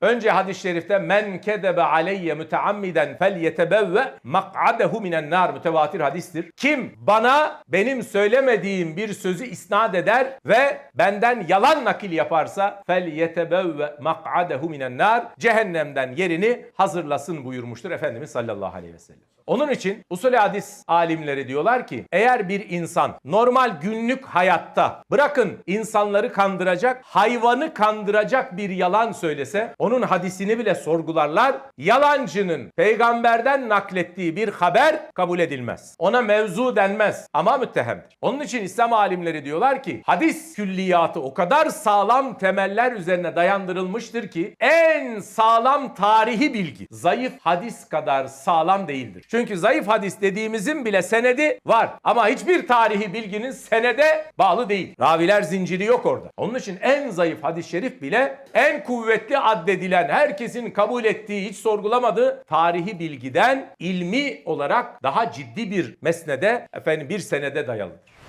Önce hadis-i şerifte men kedebe aleyye müteammiden fel yetebevve mak'adehu minen nar mütevatir hadistir. Kim bana benim söylemediğim bir sözü isnat eder ve benden yalan nakil yaparsa fel yetebevve mak'adehu minen nar cehennemden yerini hazırlasın buyurmuştur Efendimiz sallallahu aleyhi ve sellem. Onun için usul hadis alimleri diyorlar ki eğer bir insan normal günlük hayatta bırakın insanları kandıracak, hayvanı kandıracak bir yalan söylese onun hadisini bile sorgularlar. Yalancının peygamberden naklettiği bir haber kabul edilmez. Ona mevzu denmez ama müttehemdir. Onun için İslam alimleri diyorlar ki hadis külliyatı o kadar sağlam temeller üzerine dayandırılmıştır ki en sağlam tarihi bilgi zayıf hadis kadar sağlam değildir. Çünkü zayıf hadis dediğimizin bile senedi var ama hiçbir tarihi bilginin senede bağlı değil. Raviler zinciri yok orada. Onun için en zayıf hadis-i şerif bile en kuvvetli addedilen, herkesin kabul ettiği, hiç sorgulamadığı tarihi bilgiden ilmi olarak daha ciddi bir mesnede, efendim bir senede dayalıdır.